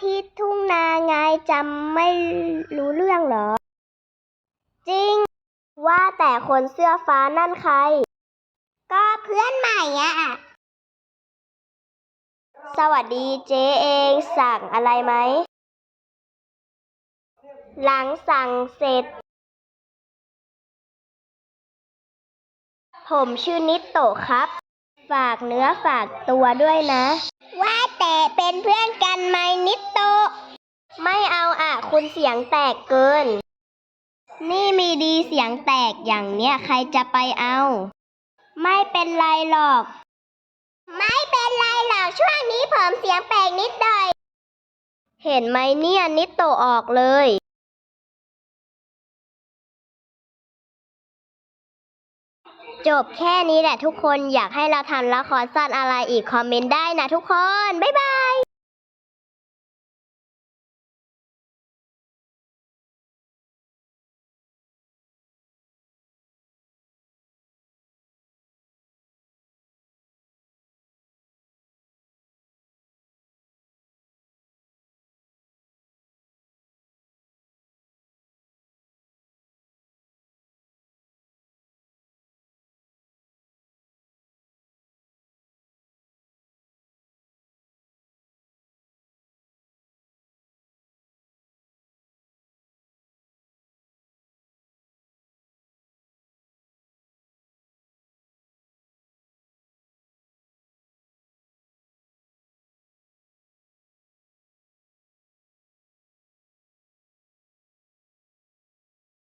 ที่ทุ่งนาไงจำไม่รู้เรื่องเหรอ จริง ว่าแต่คนเสื้อฟ้านั่นใคร ก็เพื่อนใหม่อะสวัสดีเจ๊เองสั่งอะไรไหม หลังสั่งเสร็จ ผมชื่อนิโตครับ ฝากเนื้อฝากตัวด้วยนะ ว่าแต่เป็นเพื่อน คุณเสียงแตกเกิน นี่มีดีเสียงแตกอย่างเนี้ยใครจะไปเอา ไม่เป็นไรหรอก ไม่เป็นไรหรอกช่วงนี้ผมเสียงแปลกนิดหน่อย เห็นไหมเนี่ยนิดโตออกเลยจบแค่นี้แหละทุกคนอยากให้เราทำละครสั้นอะไรอีกคอมเมนต์ได้นะทุกคน บ๊ายบาย